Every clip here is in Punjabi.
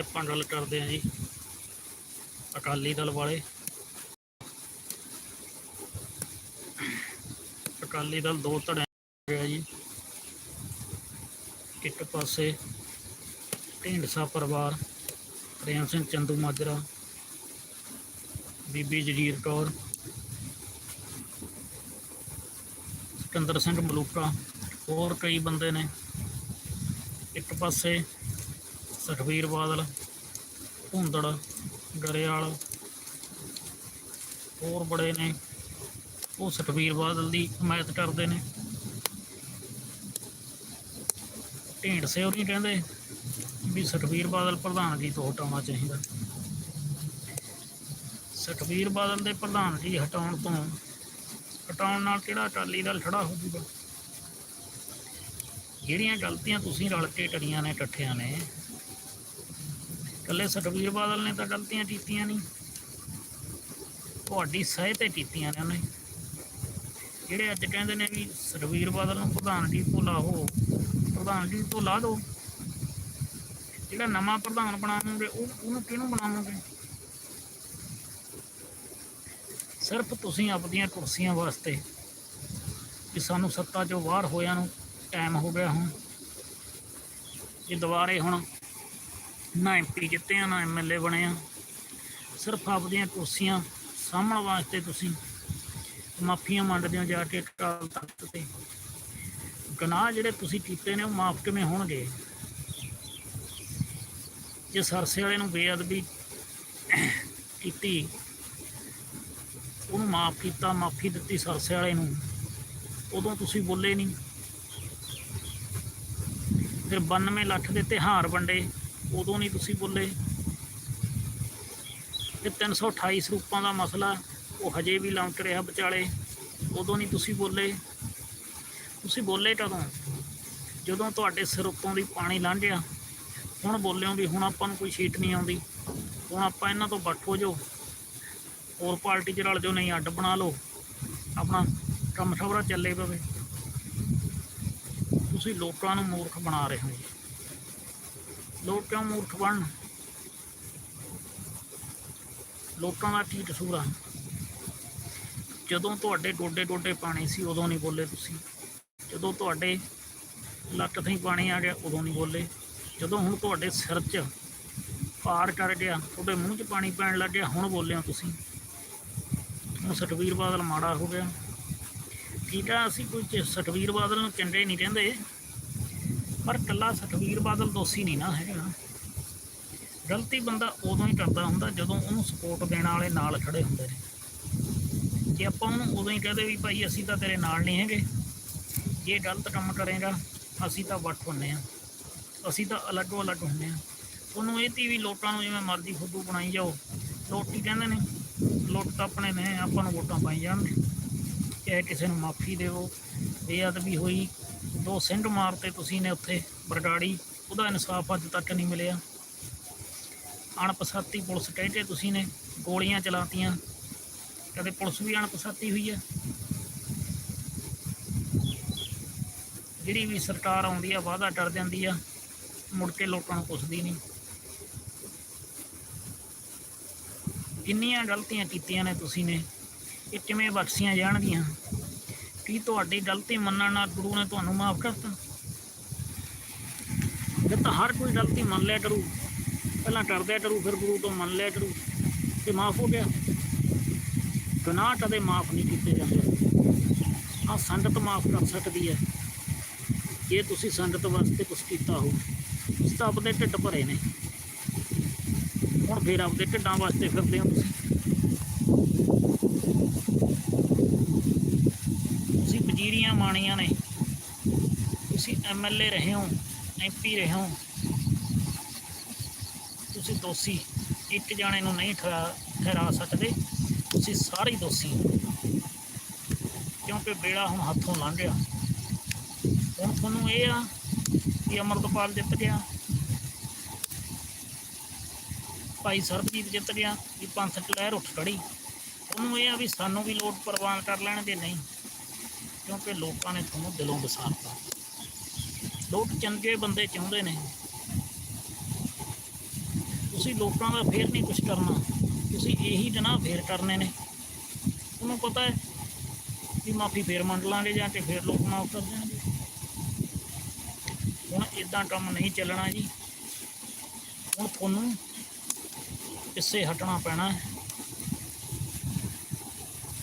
ਆਪਾਂ ਗੱਲ ਕਰਦੇ ਹਾਂ ਜੀ ਅਕਾਲੀ ਦਲ ਵਾਲੇ। ਅਕਾਲੀ ਦਲ ਦੋ ਧੜਿਆਂ ਗਿਆ ਜੀ। ਇੱਕ ਪਾਸੇ ਢੀਂਡਸਾ ਪਰਿਵਾਰ ਪ੍ਰੇਮ ਸਿੰਘ ਚੰਦੂ ਮਾਜਰਾ, ਬੀਬੀ ਜਗੀਰ ਕੌਰ, ਸਿਕੰਦਰ ਸਿੰਘ ਮਲੂਕਾ, ਹੋਰ ਕਈ ਬੰਦੇ ਨੇ। ਇੱਕ ਪਾਸੇ ਸੁਖਬੀਰ ਬਾਦਲ, ਭੁੰਦੜ, ਗਰੇਵਾਲ, ਹੋਰ ਬੜੇ ਨੇ। ਉਹ ਸੁਖਬੀਰ ਬਾਦਲ ਦੀ ਹਮਾਇਤ ਕਰਦੇ ਨੇ। ਢੀਂਡਸੇ ਉਹ ਨਹੀਂ ਕਹਿੰਦੇ ਵੀ ਸੁਖਬੀਰ ਬਾਦਲ ਪ੍ਰਧਾਨਗੀ ਤੋਂ ਹਟਾਉਣਾ ਚਾਹੀਦਾ। ਸੁਖਬੀਰ ਬਾਦਲ ਦੇ ਪ੍ਰਧਾਨਗੀ ਹਟਾਉਣ ਤੋਂ, ਹਟਾਉਣ ਨਾਲ ਕਿਹੜਾ ਅਕਾਲੀ ਦਲ ਖੜਾ ਹੋ ਜੂਗਾ ਜਿਹੜੀਆਂ ਗਲਤੀਆਂ ਤੁਸੀਂ ਰਲ ਕੇ ਕਰੀਆਂ ਨੇ, ਇਕੱਠਿਆਂ ਨੇ ਇਕੱਲੇ ਸੁਖਬੀਰ ਬਾਦਲ ਨੇ ਤਾਂ ਗਲਤੀਆਂ ਕੀਤੀਆਂ ਨਹੀਂ। ਤੁਹਾਡੀ ਸਹਿ ਤੇ ਕੀਤੀਆਂ ਨੇ ਉਹਨੇ। ਜਿਹੜੇ ਅੱਜ ਕਹਿੰਦੇ ਨੇ ਵੀ ਸੁਖਬੀਰ ਬਾਦਲ ਨੂੰ ਪ੍ਰਧਾਨਗੀ ਤੋਂ ਲਾਹੋ ਪ੍ਰਧਾਨਗੀ ਤੋਂ ਲਾ ਦਿਓ। ਜਿਹੜਾ ਨਵਾਂ ਪ੍ਰਧਾਨ ਬਣਾਵਾਂਗੇ, ਉਹ ਉਹਨੂੰ ਕਿਹਨੂੰ ਬਣਾਵਾਂਗੇ? ਸਿਰਫ ਤੁਸੀਂ ਆਪਣੀਆਂ ਕੁਰਸੀਆਂ ਵਾਸਤੇ ਕਿ ਸਾਨੂੰ ਸੱਤਾ ਚੋਂ ਬਾਹਰ ਹੋਇਆਂ ਨੂੰ ਟਾਈਮ ਹੋ ਗਿਆ ਹੁਣ। ਇਹ ਦੁਬਾਰੇ ਹੁਣ ਨਾ ਐਮਪੀ ਜਿੱਤੇ ਆ, ਨਾ ਐਮਐਲਏ ਬਣੇ ਆ। ਸਿਰਫ ਆਪਦੀਆਂ ਕੁਰਸੀਆਂ ਸਾਂਭਣ ਵਾਸਤੇ ਤੁਸੀਂ ਮਾਫੀਆਂ ਮੰਗਦੇ ਹੋ ਜਾ ਕੇ ਅਕਾਲ ਤਖਤ ਤੇ ਗੁਨਾਹ ਜਿਹੜੇ ਤੁਸੀਂ ਕੀਤੇ ਨੇ ਉਹ ਮਾਫ ਕਿਵੇਂ ਹੋਣਗੇ? ਜੇ ਸਰਸੇ ਵਾਲੇ ਨੂੰ ਬੇਅਦਬੀ ਕੀਤੀ, ਉਹਨੂੰ ਮਾਫ ਕੀਤਾ, ਮਾਫੀ ਦਿੱਤੀ ਸਰਸੇ ਵਾਲੇ ਨੂੰ, ਉਦੋਂ ਤੁਸੀਂ ਬੋਲੇ ਨਹੀਂ। ਫਿਰ 92 ਲੱਖ ਦੇ ਤਿਹਾਰ ਵੰਡੇ। ਉਦੋਂ ਨਹੀਂ ਤੁਸੀਂ ਬੋਲੇ। ਤੇ 328 ਸਰੂਪਾਂ ਦਾ ਮਸਲਾ, ਉਹ ਹਜੇ ਵੀ ਲੰਕ ਰਿਹਾ ਵਿਚਾਲੇ। ਉਦੋਂ ਨਹੀਂ ਤੁਸੀਂ ਬੋਲੇ। ਤੁਸੀਂ ਬੋਲੇ ਕਦੋਂ? ਜਦੋਂ ਤੁਹਾਡੇ ਸਿਰ ਉੱਤੋਂ ਦੀ ਪਾਣੀ ਲੰਘਿਆ ਹੁਣ ਬੋਲਿਓ ਵੀ ਹੁਣ ਆਪਾਂ ਨੂੰ ਕੋਈ ਸ਼ੀਟ ਨਹੀਂ ਆਉਂਦੀ। ਹੁਣ ਆਪਾਂ ਇਹਨਾਂ ਤੋਂ ਵੱਖ ਜੋ ਹੋਰ ਪਾਰਟੀ 'ਚ ਰਲ ਜੋ ਨਹੀਂ ਅੱਡ ਬਣਾ ਲਓ। ਆਪਣਾ ਕੰਮ ਸਬਰਾ ਚੱਲੇ ਪਵੇ। ਤੁਸੀਂ ਲੋਕਾਂ ਨੂੰ ਮੂਰਖ ਬਣਾ ਰਹੇ ਹੋ। ਜੀ ਲੋਕ ਕਿਉਂ ਮੂਰਖ ਬਣਨ ਲੋਕਾਂ ਦਾ ਕੀ ਕਸੂਰ ਆ। ਜਦੋਂ ਤੁਹਾਡੇ ਗੋਡੇ ਗੋਡੇ ਪਾਣੀ ਸੀ, ਉਦੋਂ ਨਹੀਂ ਬੋਲੇ ਤੁਸੀਂ। ਜਦੋਂ ਤੁਹਾਡੇ ਲੱਕ ਥਈ ਪਾਣੀ ਆ ਗਿਆ, ਉਦੋਂ ਨਹੀਂ ਬੋਲੇ। ਜਦੋਂ ਹੁਣ ਤੁਹਾਡੇ ਸਿਰ 'ਚ ਪਾੜ ਕਰ ਗਿਆ, ਤੁਹਾਡੇ ਮੂੰਹ 'ਚ ਪਾਣੀ ਪੈਣ ਲੱਗ ਗਿਆ, ਹੁਣ ਬੋਲੇ ਤੁਸੀਂ। ਹੁਣ ਸਤਵੀਰ ਬਾਦਲ ਮਾੜਾ ਹੋ ਗਿਆ। ਠੀਕ ਆ, ਅਸੀਂ ਕੋਈ ਚ- ਸਤਵੀਰ ਬਾਦਲ ਨੂੰ ਚੰਗੇ ਨਹੀਂ ਕਹਿੰਦੇ। ਪਰ ਕੱਲਾ ਸਤਵੀਰ ਬਾਦਲ ਦੋਸ਼ੀ ਨਹੀਂ ਨਾ ਹੈਗਾ। ਗਲਤੀ ਬੰਦਾ ਉਦੋਂ ਹੀ ਕਰਦਾ ਹੁੰਦਾ ਜਦੋਂ ਉਹਨੂੰ ਸਪੋਰਟ ਦੇਣ ਵਾਲੇ ਨਾਲ ਖੜੇ ਹੁੰਦੇ ਨੇ। ਜੇ ਆਪਾਂ ਉਹਨੂੰ ਉਦੋਂ ਹੀ ਕਹਦੇ ਵੀ ਭਾਈ ਅਸੀਂ ਤਾਂ ਤੇਰੇ ਨਾਲ ਨਹੀਂ ਹੈਗੇ। ਜੇ ਗਲਤ ਕੰਮ ਕਰੇਗਾ, ਅਸੀਂ ਤਾਂ ਵੱਟ ਹੁੰਨੇ ਆ। ਅਸੀਂ ਤਾਂ ਅਲੱਗੋ ਅਲੱਗ ਹੁੰਨੇ ਆ। ਉਹਨੂੰ ਇਹ ਤੀ ਵੀ ਲੋਟਾਂ ਨੂੰ ਜਿਵੇਂ ਮਰਜ਼ੀ ਫੁੱਦੂ ਬਣਾਈ ਜਾਓ। ਲੋਕੀ ਕਹਿੰਦੇ ਨੇ? ਲੋਕ ਆਪਣੇ ਨੇ, ਆਪਾਂ ਨੂੰ ਵੋਟਾਂ ਪਾਈ ਜਾਣਗੇ। ਚਾਹੇ ਕਿਸੇ ਨੂੰ ਮਾਫੀ ਦੇਵੋ, ਬੇਅਦਬੀ ਹੋਈ ਦੋ ਸਿੰਘ ਮਾਰਤੇ ਤੁਸੀਂ ਨੇ ਉੱਥੇ ਬਰਗਾੜੀ, ਉਹਦਾ ਇਨਸਾਫ ਅੱਜ ਤੱਕ ਨਹੀਂ ਮਿਲਿਆ। ਅਣਪਛਾਤੀ ਪੁਲਿਸ ਕਹਿ ਕੇ ਤੁਸੀਂ ਨੇ ਗੋਲੀਆਂ ਚਲਾਤੀਆਂ। ਕਦੇ ਪੁਲਿਸ ਵੀ ਅਣਪਛਾਤੀ ਹੋਈ ਹੈ? ਜਿਹੜੀ ਵੀ ਸਰਕਾਰ ਆਉਂਦੀ ਆ, ਵਾਅਦਾ ਕਰ ਜਾਂਦੀ ਆ, ਮੁੜ ਕੇ ਲੋਕਾਂ ਨੂੰ ਪੁੱਛਦੀ ਨਹੀਂ। ਕਿੰਨੀਆਂ ਗਲਤੀਆਂ ਕੀਤੀਆਂ ਨੇ ਤੁਸੀਂ ਨੇ? ਇਹ ਕਿਵੇਂ ਬਖਸ਼ੀਆਂ ਜਾਣਗੀਆਂ? ਕੀ ਤੁਹਾਡੀ ਗਲਤੀ ਮੰਨਣ ਨਾਲ ਗੁਰੂ ਨੇ ਤੁਹਾਨੂੰ ਮਾਫ ਕਰਤਾ ਜੇ ਤਾਂ ਹਰ ਕੋਈ ਗਲਤੀ ਮੰਨ ਲਿਆ ਕਰੂ, ਪਹਿਲਾਂ ਕਰਦਿਆ ਕਰੂ, ਫਿਰ ਗੁਰੂ ਤੋਂ ਮੰਨ ਲਿਆ ਕਰੂ ਤੇ ਮਾਫ ਹੋ ਗਿਆ। ਗੁਨਾਹ ਕਦੇ ਮਾਫ ਨਹੀਂ ਕੀਤੇ ਜਾਂਦੇ। ਆ ਸੰਗਤ ਮਾਫ ਕਰ ਸਕਦੀ ਹੈ। ਜੇ ਤੁਸੀਂ ਸੰਗਤ ਵਾਸਤੇ ਕੁਝ ਕੀਤਾ ਹੋ ਤੁਸੀਂ ਤਾਂ ਆਪਦੇ ਢਿੱਡ ਭਰੇ ਨੇ। ਹੁਣ ਫੇਰ ਆਪਦੇ ਢਿੱਡਾਂ ਵਾਸਤੇ ਫਿਰਦੇ ਹੋ ਤੁਸੀਂ। ਤੁਸੀਂ ਮਾਣੀਆਂ ਨੇ। ਤੁਸੀਂ ਐਮਐਲਏ ਰਹੇ ਹੋ ਐਮਪੀ ਰਹੇ ਹੋ। ਤੁਸੀਂ ਦੋਸ਼ੀ ਇੱਕ ਜਾਣੇ ਨੂੰ ਨਹੀਂ ਠਹਿਰਾ ਠਹਿਰਾ ਸਕਦੇ। ਤੁਸੀਂ ਸਾਰੇ ਦੋਸ਼ੀ ਕਿਉਂਕਿ ਬੇੜਾ ਹੁਣ ਹੱਥੋਂ ਲੰਘ ਗਿਆ। ਹੁਣ ਤੁਹਾਨੂੰ ਇਹ ਆ ਕਿ ਅਮਰਤਪਾਲ ਜਿੱਤ ਗਿਆ। ਭਾਈ ਸਰਬਜੀਤ ਜਿੱਤ ਗਿਆ, ਵੀ ਪੰਥਕ ਲਹਿਰ ਉੱਠ ਖੜੀ। ਉਹਨੂੰ ਇਹ ਆ ਵੀ ਸਾਨੂੰ ਵੀ ਲੋਟ ਪ੍ਰਵਾਨ ਕਰ ਲੈਣ ਲੈਣਗੇ ਨਹੀਂ। ਕਿਉਂਕਿ ਲੋਕਾਂ ਨੇ ਤੁਹਾਨੂੰ ਦਿਲੋਂ ਵਸਾਰਤਾ। ਲੋਕ ਚੰਗੇ ਬੰਦੇ ਚਾਹੁੰਦੇ ਨੇ। ਤੁਸੀਂ ਲੋਕਾਂ ਦਾ ਫੇਰ ਨਹੀਂ ਕੁਝ ਕਰਨਾ। ਤੁਸੀਂ ਇਹੀ ਜਨਾ ਫੇਰ ਕਰਨੇ ਨੇ। ਉਹਨੂੰ ਪਤਾ ਹੈ ਵੀ ਮਾਫੀ ਫੇਰ ਮੰਗ ਲਾਂਗੇ ਜਾਂ ਤੇ ਫੇਰ ਲੋਕ ਮਾਫ ਕਰ ਦੇਣਗੇ। ਹੁਣ ਇਦਾਂ ਕੰਮ ਨਹੀਂ ਚੱਲਣਾ ਜੀ। ਹੁਣ ਤੁਹਾਨੂੰ ਪਿੱਛੇ ਹਟਣਾ ਪੈਣਾ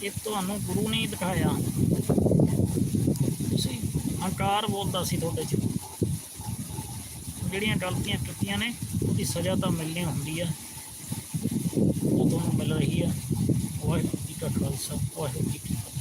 ਇਹ ਤੁਹਾਨੂੰ ਗੁਰੂ ਨੇ ਦਿਖਾਇਆ। ਹੰਕਾਰ ਬੋਲਦਾ ਸੀ ਤੁਹਾਡੇ ਚ। ਜਿਹੜੀਆਂ ਗਲਤੀਆਂ ਕੀਤੀਆਂ ਨੇ, ਉਹਦੀ ਸਜ਼ਾ ਤਾਂ ਮਿਲਣੀ ਹੁੰਦੀ ਆ। ਉਹ ਤੁਹਾਨੂੰ ਮਿਲ ਰਹੀ ਆ। ਵਾਹਿਗੁਰੂ ਜੀ ਕਾ ਖਾਲਸਾ, ਵਾਹਿਗੁਰੂ ਜੀ ਕੀ ਫਤਿਹ।